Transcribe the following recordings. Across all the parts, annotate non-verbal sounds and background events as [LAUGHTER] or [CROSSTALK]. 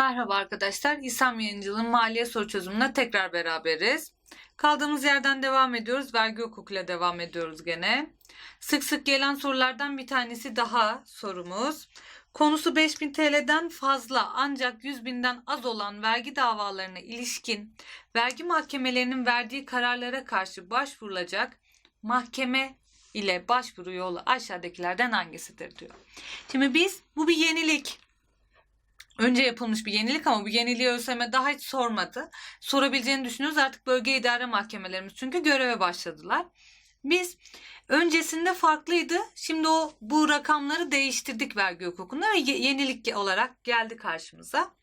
Merhaba arkadaşlar. İSAM Yayıncılığın maliye soru çözümüne tekrar beraberiz. Kaldığımız yerden devam ediyoruz. Vergi hukukuyla devam ediyoruz gene. Sık sık gelen sorulardan bir tanesi daha sorumuz. Konusu 5000 TL'den fazla ancak 100 binden az olan vergi davalarına ilişkin vergi mahkemelerinin verdiği kararlara karşı başvurulacak mahkeme ile başvuru yolu aşağıdakilerden hangisidir diyor. Şimdi biz bu bir yenilik önce yapılmış bir yenilik ama bu yeniliği ÖSYM daha hiç sormadı. Sorabileceğini düşünüyoruz artık bölge idare mahkemelerimiz çünkü göreve başladılar. Biz öncesinde farklıydı. Şimdi o bu rakamları değiştirdik vergi hukukunda ve ye- yenilik olarak geldi karşımıza.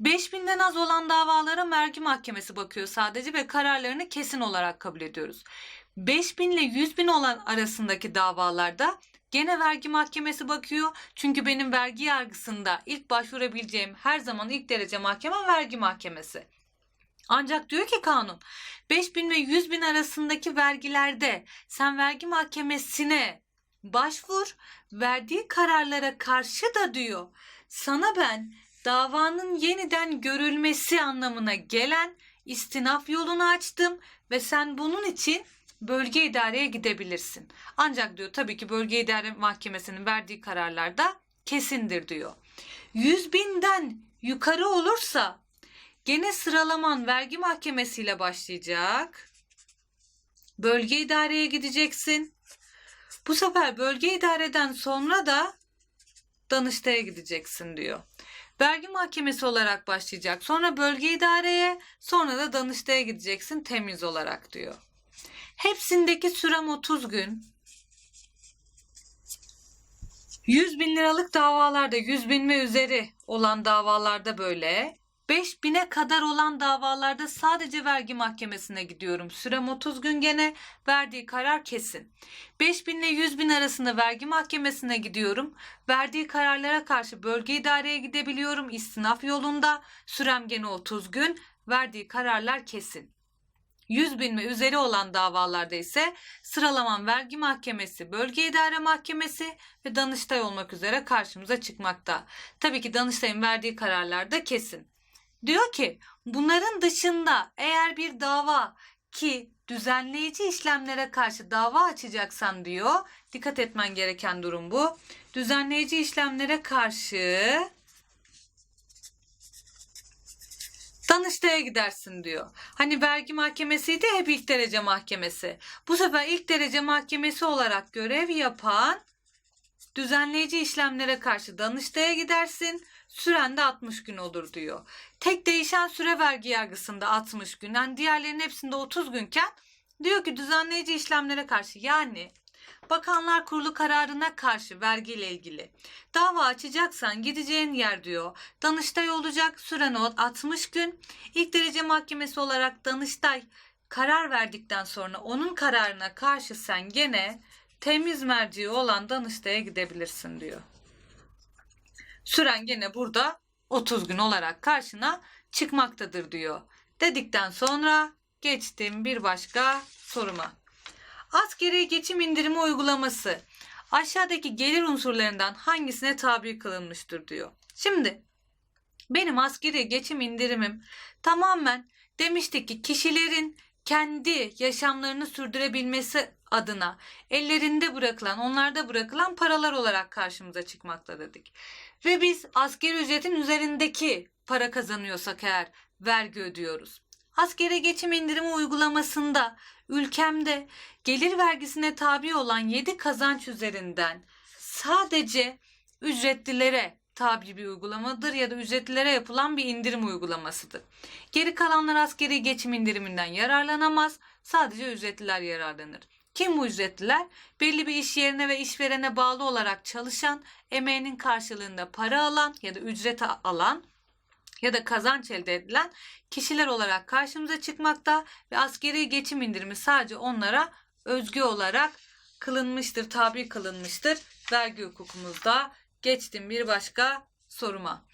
5000'den az olan davalara vergi mahkemesi bakıyor sadece ve kararlarını kesin olarak kabul ediyoruz. 5000 ile 100 bin olan arasındaki davalarda Gene vergi mahkemesi bakıyor. Çünkü benim vergi yargısında ilk başvurabileceğim her zaman ilk derece mahkeme vergi mahkemesi. Ancak diyor ki kanun 5000 ve 100 bin arasındaki vergilerde sen vergi mahkemesine başvur verdiği kararlara karşı da diyor sana ben davanın yeniden görülmesi anlamına gelen istinaf yolunu açtım ve sen bunun için bölge idareye gidebilirsin. Ancak diyor tabii ki bölge idare mahkemesinin verdiği kararlarda kesindir diyor. 100 binden yukarı olursa gene sıralaman vergi mahkemesiyle başlayacak. Bölge idareye gideceksin. Bu sefer bölge idareden sonra da Danıştay'a gideceksin diyor. Vergi mahkemesi olarak başlayacak. Sonra bölge idareye, sonra da Danıştay'a gideceksin temiz olarak diyor. Hepsindeki sürem 30 gün. 100 bin liralık davalarda 100 bin ve üzeri olan davalarda böyle. 5000'e kadar olan davalarda sadece vergi mahkemesine gidiyorum. Sürem 30 gün gene verdiği karar kesin. 5000 ile 100 bin arasında vergi mahkemesine gidiyorum. Verdiği kararlara karşı bölge idareye gidebiliyorum. İstinaf yolunda sürem gene 30 gün. Verdiği kararlar kesin. 100 bin ve üzeri olan davalarda ise sıralaman vergi mahkemesi, bölge idare mahkemesi ve Danıştay olmak üzere karşımıza çıkmakta. Tabii ki Danıştay'ın verdiği kararlar da kesin. Diyor ki bunların dışında eğer bir dava ki düzenleyici işlemlere karşı dava açacaksan diyor. Dikkat etmen gereken durum bu. Düzenleyici işlemlere karşı Danıştay'a gidersin diyor. Hani vergi mahkemesiydi hep ilk derece mahkemesi. Bu sefer ilk derece mahkemesi olarak görev yapan düzenleyici işlemlere karşı Danıştay'a gidersin. Süren de 60 gün olur diyor. Tek değişen süre vergi yargısında 60 gün. Yani diğerlerinin hepsinde 30 günken diyor ki düzenleyici işlemlere karşı yani Bakanlar Kurulu kararına karşı vergiyle ilgili dava açacaksan gideceğin yer diyor. Danıştay olacak süren o 60 gün. İlk derece mahkemesi olarak Danıştay karar verdikten sonra onun kararına karşı sen gene temiz merci olan Danıştay'a gidebilirsin diyor. Süren gene burada 30 gün olarak karşına çıkmaktadır diyor. Dedikten sonra geçtim bir başka soruma. Askeri geçim indirimi uygulaması aşağıdaki gelir unsurlarından hangisine tabi kılınmıştır diyor. Şimdi benim askeri geçim indirimim tamamen demiştik ki kişilerin kendi yaşamlarını sürdürebilmesi adına ellerinde bırakılan, onlarda bırakılan paralar olarak karşımıza çıkmakta dedik. Ve biz askeri ücretin üzerindeki para kazanıyorsak eğer vergi ödüyoruz. Askeri geçim indirimi uygulamasında ülkemde gelir vergisine tabi olan 7 kazanç üzerinden sadece ücretlilere tabi bir uygulamadır ya da ücretlilere yapılan bir indirim uygulamasıdır. Geri kalanlar askeri geçim indiriminden yararlanamaz. Sadece ücretliler yararlanır. Kim bu ücretliler? Belli bir iş yerine ve işverene bağlı olarak çalışan, emeğinin karşılığında para alan ya da ücret alan ya da kazanç elde edilen kişiler olarak karşımıza çıkmakta ve askeri geçim indirimi sadece onlara özgü olarak kılınmıştır, tabi kılınmıştır vergi hukukumuzda. Geçtim bir başka soruma.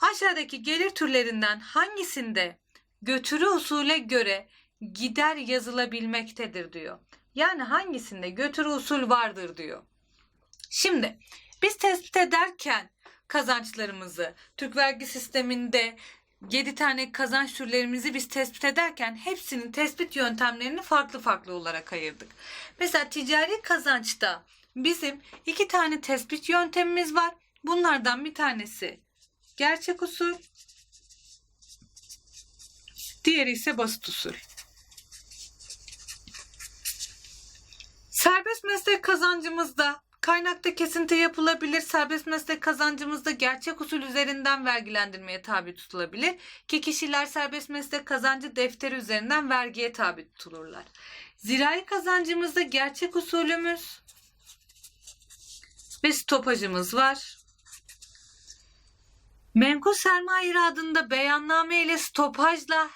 Aşağıdaki gelir türlerinden hangisinde götürü usule göre gider yazılabilmektedir diyor. Yani hangisinde götürü usul vardır diyor. Şimdi biz tespit ederken kazançlarımızı Türk vergi sisteminde 7 tane kazanç türlerimizi biz tespit ederken hepsinin tespit yöntemlerini farklı farklı olarak ayırdık. Mesela ticari kazançta bizim iki tane tespit yöntemimiz var. Bunlardan bir tanesi gerçek usul, diğeri ise basit usul. Serbest meslek kazancımızda kaynakta kesinti yapılabilir. Serbest meslek kazancımızda gerçek usul üzerinden vergilendirmeye tabi tutulabilir. Ki kişiler serbest meslek kazancı defteri üzerinden vergiye tabi tutulurlar. Zirai kazancımızda gerçek usulümüz ve stopajımız var. Menkul sermaye iradında beyanname ile stopajla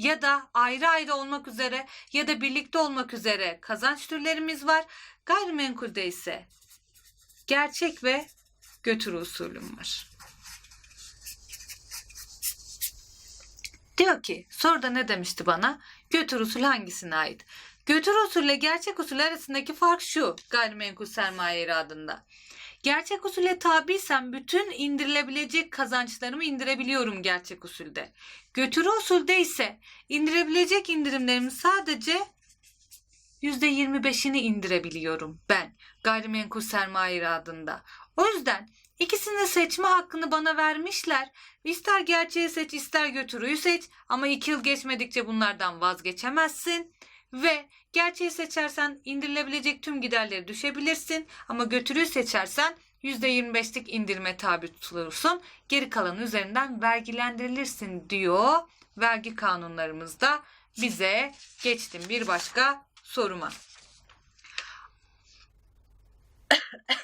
ya da ayrı ayrı olmak üzere ya da birlikte olmak üzere kazanç türlerimiz var. Gayrimenkulde ise gerçek ve götür usulüm var. Diyor ki soruda ne demişti bana? Götür usul hangisine ait? Götür usul ile gerçek usul arasındaki fark şu gayrimenkul sermaye iradında. Gerçek usule tabiysem bütün indirilebilecek kazançlarımı indirebiliyorum gerçek usulde. Götürü usulde ise indirebilecek indirimlerimi sadece %25'ini indirebiliyorum ben gayrimenkul sermaye iradında. O yüzden ikisini seçme hakkını bana vermişler. İster gerçeği seç ister götürüyü seç ama iki yıl geçmedikçe bunlardan vazgeçemezsin. Ve gerçeği seçersen indirilebilecek tüm giderleri düşebilirsin ama götürüyü seçersen %25'lik indirime tabi tutulursun. Geri kalan üzerinden vergilendirilirsin diyor vergi kanunlarımızda bize geçtim bir başka soruma. [COUGHS]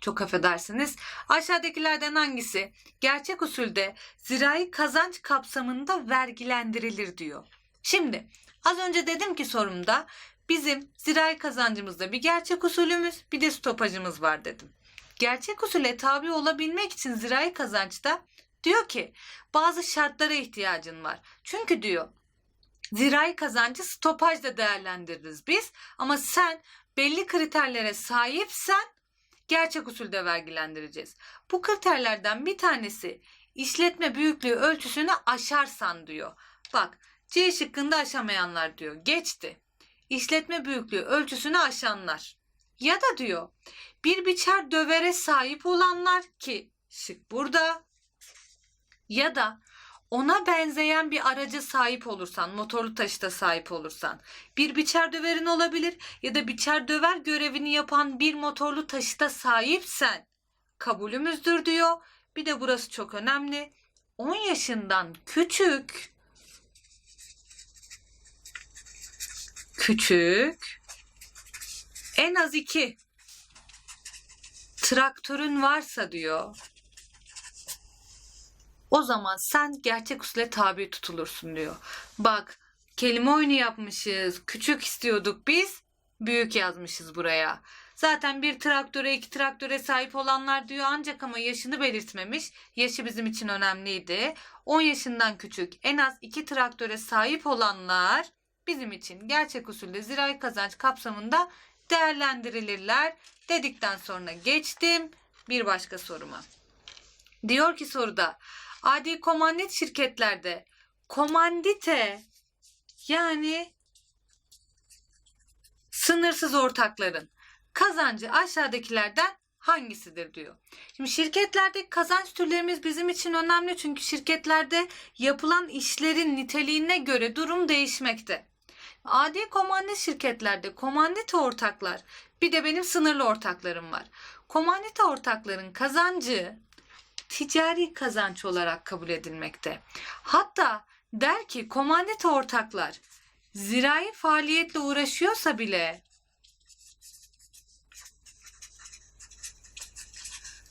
Çok affedersiniz. Aşağıdakilerden hangisi gerçek usulde zirai kazanç kapsamında vergilendirilir diyor. Şimdi az önce dedim ki sorumda bizim zirai kazancımızda bir gerçek usulümüz bir de stopajımız var dedim. Gerçek usule tabi olabilmek için zirai kazançta diyor ki bazı şartlara ihtiyacın var. Çünkü diyor zirai kazancı stopajla değerlendiririz biz ama sen belli kriterlere sahipsen gerçek usulde vergilendireceğiz. Bu kriterlerden bir tanesi işletme büyüklüğü ölçüsünü aşarsan diyor. Bak C şıkkında aşamayanlar diyor. Geçti. İşletme büyüklüğü ölçüsünü aşanlar. Ya da diyor bir biçer dövere sahip olanlar ki şık burada. Ya da ona benzeyen bir araca sahip olursan, motorlu taşıta sahip olursan, bir biçer döverin olabilir ya da biçer döver görevini yapan bir motorlu taşıta sahipsen kabulümüzdür diyor. Bir de burası çok önemli. 10 yaşından küçük küçük en az iki traktörün varsa diyor o zaman sen gerçek usule tabi tutulursun diyor. Bak kelime oyunu yapmışız. Küçük istiyorduk biz. Büyük yazmışız buraya. Zaten bir traktöre iki traktöre sahip olanlar diyor ancak ama yaşını belirtmemiş. Yaşı bizim için önemliydi. 10 yaşından küçük en az iki traktöre sahip olanlar bizim için gerçek usulde zirai kazanç kapsamında değerlendirilirler dedikten sonra geçtim bir başka soruma. Diyor ki soruda adi komandit şirketlerde komandite yani sınırsız ortakların kazancı aşağıdakilerden hangisidir diyor. Şimdi şirketlerdeki kazanç türlerimiz bizim için önemli çünkü şirketlerde yapılan işlerin niteliğine göre durum değişmekte. Adi komandit şirketlerde komandite ortaklar bir de benim sınırlı ortaklarım var. Komandite ortakların kazancı ticari kazanç olarak kabul edilmekte. Hatta der ki komandite ortaklar zirai faaliyetle uğraşıyorsa bile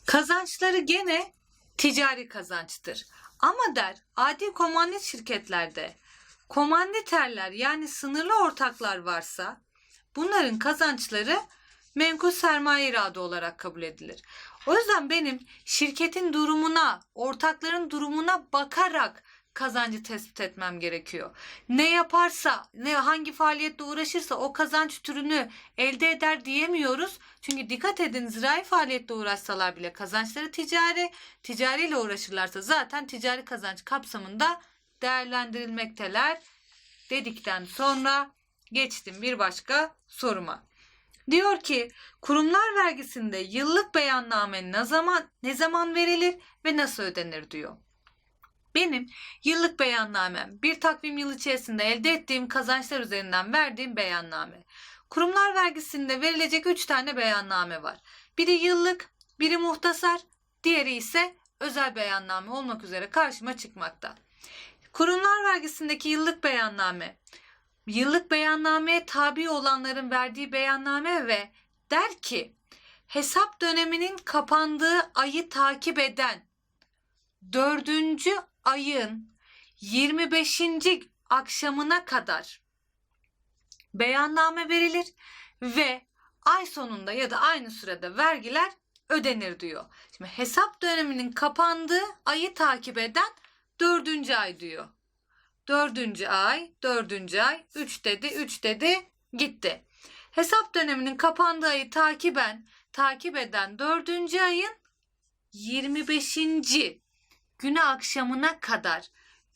kazançları gene ticari kazançtır. Ama der adi komandit şirketlerde komanditerler yani sınırlı ortaklar varsa bunların kazançları menkul sermaye iradı olarak kabul edilir. O yüzden benim şirketin durumuna, ortakların durumuna bakarak kazancı tespit etmem gerekiyor. Ne yaparsa, ne hangi faaliyetle uğraşırsa o kazanç türünü elde eder diyemiyoruz. Çünkü dikkat edin zirai faaliyetle uğraşsalar bile kazançları ticari, ticariyle uğraşırlarsa zaten ticari kazanç kapsamında değerlendirilmekteler dedikten sonra geçtim bir başka soruma. Diyor ki kurumlar vergisinde yıllık beyanname ne zaman ne zaman verilir ve nasıl ödenir diyor. Benim yıllık beyannamem bir takvim yıl içerisinde elde ettiğim kazançlar üzerinden verdiğim beyanname. Kurumlar vergisinde verilecek 3 tane beyanname var. Biri yıllık, biri muhtasar, diğeri ise özel beyanname olmak üzere karşıma çıkmakta. Kurumlar vergisindeki yıllık beyanname yıllık beyannameye tabi olanların verdiği beyanname ve der ki hesap döneminin kapandığı ayı takip eden dördüncü ayın 25. akşamına kadar beyanname verilir ve ay sonunda ya da aynı sürede vergiler ödenir diyor. Şimdi hesap döneminin kapandığı ayı takip eden dördüncü ay diyor. Dördüncü ay, dördüncü ay, üç dedi, üç dedi, gitti. Hesap döneminin kapandığı ayı takiben, takip eden dördüncü ayın 25. günü akşamına kadar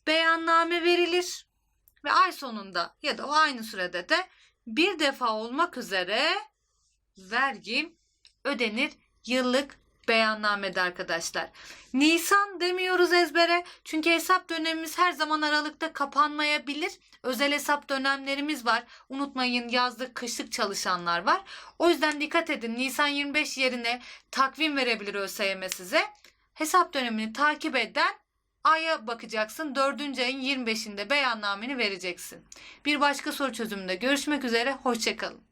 beyanname verilir ve ay sonunda ya da o aynı sürede de bir defa olmak üzere vergi ödenir yıllık beyannamede arkadaşlar. Nisan demiyoruz ezbere çünkü hesap dönemimiz her zaman aralıkta kapanmayabilir. Özel hesap dönemlerimiz var. Unutmayın yazlık kışlık çalışanlar var. O yüzden dikkat edin Nisan 25 yerine takvim verebilir ÖSYM size. Hesap dönemini takip eden aya bakacaksın. 4. ayın 25'inde beyannameni vereceksin. Bir başka soru çözümünde görüşmek üzere. Hoşçakalın.